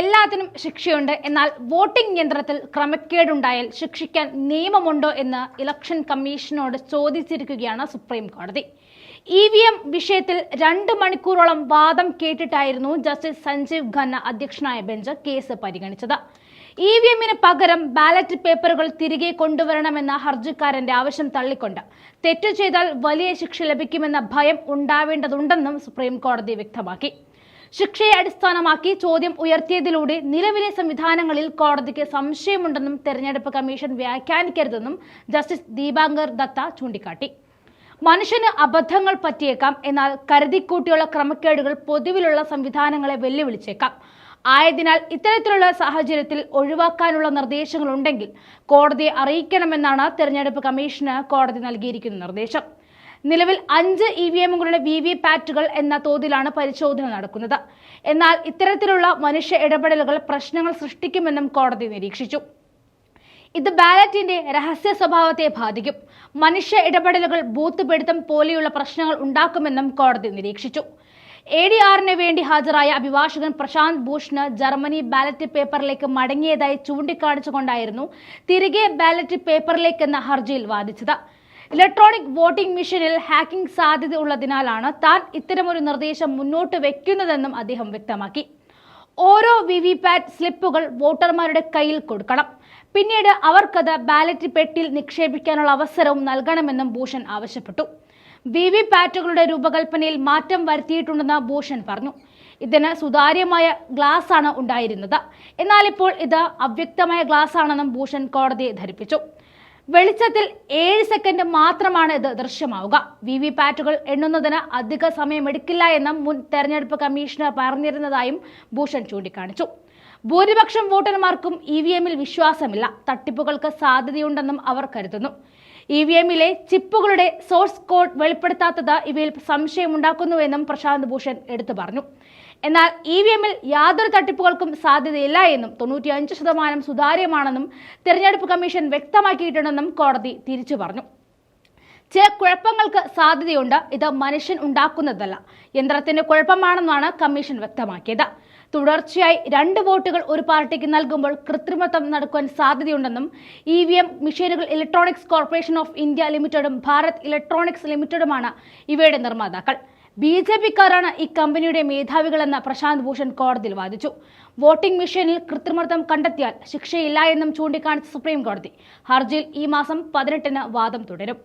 എല്ലാത്തിനും ശിക്ഷയുണ്ട്. എന്നാൽ വോട്ടിംഗ് യന്ത്രത്തിൽ ക്രമക്കേടുണ്ടായാൽ ശിക്ഷിക്കാൻ നിയമമുണ്ടോ എന്ന് ഇലക്ഷൻ കമ്മീഷനോട് ചോദിച്ചിരിക്കുകയാണ് സുപ്രീം കോടതി. ഇ വി എം വിഷയത്തിൽ രണ്ട് മണിക്കൂറോളം വാദം കേട്ടിട്ടായിരുന്നു ജസ്റ്റിസ് സഞ്ജീവ് ഖന്ന അധ്യക്ഷനായ ബെഞ്ച് കേസ് പരിഗണിച്ചത്. ഇ വി എമ്മിന് പകരം ബാലറ്റ് പേപ്പറുകൾ തിരികെ കൊണ്ടുവരണമെന്ന ഹർജിക്കാരന്റെ ആവശ്യം തള്ളിക്കൊണ്ട് തെറ്റു ചെയ്താൽ വലിയ ശിക്ഷ ലഭിക്കുമെന്ന ഭയം ഉണ്ടാവേണ്ടതുണ്ടെന്നും സുപ്രീം കോടതി വ്യക്തമാക്കി. ശിക്ഷയെ അടിസ്ഥാനമാക്കി ചോദ്യം ഉയർത്തിയതിലൂടെ നിലവിലെ സംവിധാനങ്ങളിൽ കോടതിക്ക് സംശയമുണ്ടെന്നും തെരഞ്ഞെടുപ്പ് കമ്മീഷൻ വ്യാഖ്യാനിക്കരുതെന്നും ജസ്റ്റിസ് ദീപാങ്കർ ദത്ത ചൂണ്ടിക്കാട്ടി. മനുഷ്യന് അബദ്ധങ്ങൾ പറ്റിയേക്കാം എന്നാൽ കരുതിക്കൂട്ടിയുള്ള ക്രമക്കേടുകൾ പൊതുവിലുള്ള സംവിധാനങ്ങളെ വെല്ലുവിളിച്ചേക്കാം. ആയതിനാൽ ഇത്തരത്തിലുള്ള സാഹചര്യത്തിൽ ഒഴിവാക്കാനുള്ള നിർദ്ദേശങ്ങളുണ്ടെങ്കിൽ കോടതിയെ അറിയിക്കണമെന്നാണ് തെരഞ്ഞെടുപ്പ് കമ്മീഷന് കോടതി നൽകിയിരിക്കുന്ന നിർദ്ദേശം. നിലവിൽ അഞ്ച് ഇ വി എമ്മുകളുടെ വി വി പാറ്റുകൾ എന്ന തോതിലാണ് പരിശോധന നടക്കുന്നത്. എന്നാൽ ഇത്തരത്തിലുള്ള മനുഷ്യ ഇടപെടലുകൾ പ്രശ്നങ്ങൾ സൃഷ്ടിക്കുമെന്നും കോടതി നിരീക്ഷിച്ചു. ഇത് ബാലറ്റിന്റെ രഹസ്യ സ്വഭാവത്തെ ബാധിക്കും. മനുഷ്യ ഇടപെടലുകൾ ബൂത്ത് പിടുത്തം പോലെയുള്ള പ്രശ്നങ്ങൾ ഉണ്ടാക്കുമെന്നും കോടതി നിരീക്ഷിച്ചു. എ ഡി ആറിന് വേണ്ടി ഹാജരായ അഭിഭാഷകൻ പ്രശാന്ത് ഭൂഷണ് ജർമ്മനി ബാലറ്റ് പേപ്പറിലേക്ക് മടങ്ങിയതായി ചൂണ്ടിക്കാണിച്ചുകൊണ്ടായിരുന്നു തിരികെ ബാലറ്റ് പേപ്പറിലേക്കെന്ന ഹർജിയിൽ വാദിച്ചത്. ഇലക്ട്രോണിക് വോട്ടിംഗ് മെഷീനിൽ ഹാക്കിംഗ് സാധ്യത ഉള്ളതിനാലാണ് താൻ ഇത്തരമൊരു നിർദ്ദേശം മുന്നോട്ട് വെക്കുന്നതെന്നും അദ്ദേഹം വ്യക്തമാക്കി. ഓരോ വി വി പാറ്റ് സ്ലിപ്പുകൾ വോട്ടർമാരുടെ കയ്യിൽ കൊടുക്കണം. പിന്നീട് അവർക്കത് ബാലറ്റ് പെട്ടിയിൽ നിക്ഷേപിക്കാനുള്ള അവസരവും നൽകണമെന്നും ഭൂഷൺ ആവശ്യപ്പെട്ടു. വി വി പാറ്റുകളുടെ രൂപകൽപ്പനയിൽ മാറ്റം വരുത്തിയിട്ടുണ്ടെന്ന് ഭൂഷൺ പറഞ്ഞു. ഇതിന് സുതാര്യമായ ഗ്ലാസ് ആണ് ഉണ്ടായിരുന്നത്. എന്നാൽ ഇപ്പോൾ ഇത് അവ്യക്തമായ ഗ്ലാസ് ആണെന്നും ഭൂഷൺ കോടതിയെ ധരിപ്പിച്ചു. വെളിച്ചത്തിൽ ഏഴ് സെക്കൻഡ് മാത്രമാണ് ഇത് ദൃശ്യമാവുക. വി വി പാറ്റുകൾ എണ്ണുന്നതിന് അധിക സമയമെടുക്കില്ല എന്ന് മുൻ തെരഞ്ഞെടുപ്പ് കമ്മീഷണർ പറഞ്ഞിരുന്നതായും ഭൂഷൺ ചൂണ്ടിക്കാണിച്ചു. ഭൂരിപക്ഷം വോട്ടർമാർക്കും ഇ വി എമ്മിൽ വിശ്വാസമില്ല. തട്ടിപ്പുകൾക്ക് സാധ്യതയുണ്ടെന്നും അവർ കരുതുന്നു. ഇ വി എമ്മിലെ ചിപ്പുകളുടെ സോഴ്സ് കോഡ് വെളിപ്പെടുത്താത്തത് ഇവയിൽ സംശയമുണ്ടാക്കുന്നുവെന്നും പ്രശാന്ത് ഭൂഷൺ എടുത്തു പറഞ്ഞു. എന്നാൽ ഇ വി എമ്മിൽ യാതൊരു തട്ടിപ്പുകൾക്കും സാധ്യതയില്ല എന്നും തൊണ്ണൂറ്റിയഞ്ച് ശതമാനം സുതാര്യമാണെന്നും തിരഞ്ഞെടുപ്പ് കമ്മീഷൻ വ്യക്തമാക്കിയിട്ടുണ്ടെന്നും കോടതി തിരിച്ചു പറഞ്ഞു. ചില കുഴപ്പങ്ങൾക്ക് സാധ്യതയുണ്ട്. ഇത് മനുഷ്യൻ ഉണ്ടാക്കുന്നതല്ല. യന്ത്രത്തിന്റെ കുഴപ്പമാണെന്നാണ് കമ്മീഷൻ വ്യക്തമാക്കിയത്. തുടർച്ചയായി രണ്ട് വോട്ടുകൾ ഒരു പാർട്ടിക്ക് നൽകുമ്പോൾ കൃത്രിമത്വം നടക്കുവാൻ സാധ്യതയുണ്ടെന്നും E V M machines electronics corporation of India ലിമിറ്റഡും Bharat electronics ലിമിറ്റഡുമാണ് ഇവയുടെ നിർമ്മാതാക്കൾ. ബി ജെ പിക്കാരാണ് ഈ കമ്പനിയുടെ മേധാവികളെന്ന് പ്രശാന്ത് ഭൂഷൺ കോടതിയിൽ വാദിച്ചു. വോട്ടിംഗ് മെഷീനിൽ കൃത്രിമത്വം കണ്ടെത്തിയാൽ ശിക്ഷയില്ല എന്നും ചൂണ്ടിക്കാണിച്ച സുപ്രീം കോടതി ഹർജിയിൽ ഈ മാസം പതിനെട്ടിന് വാദം തുടരും.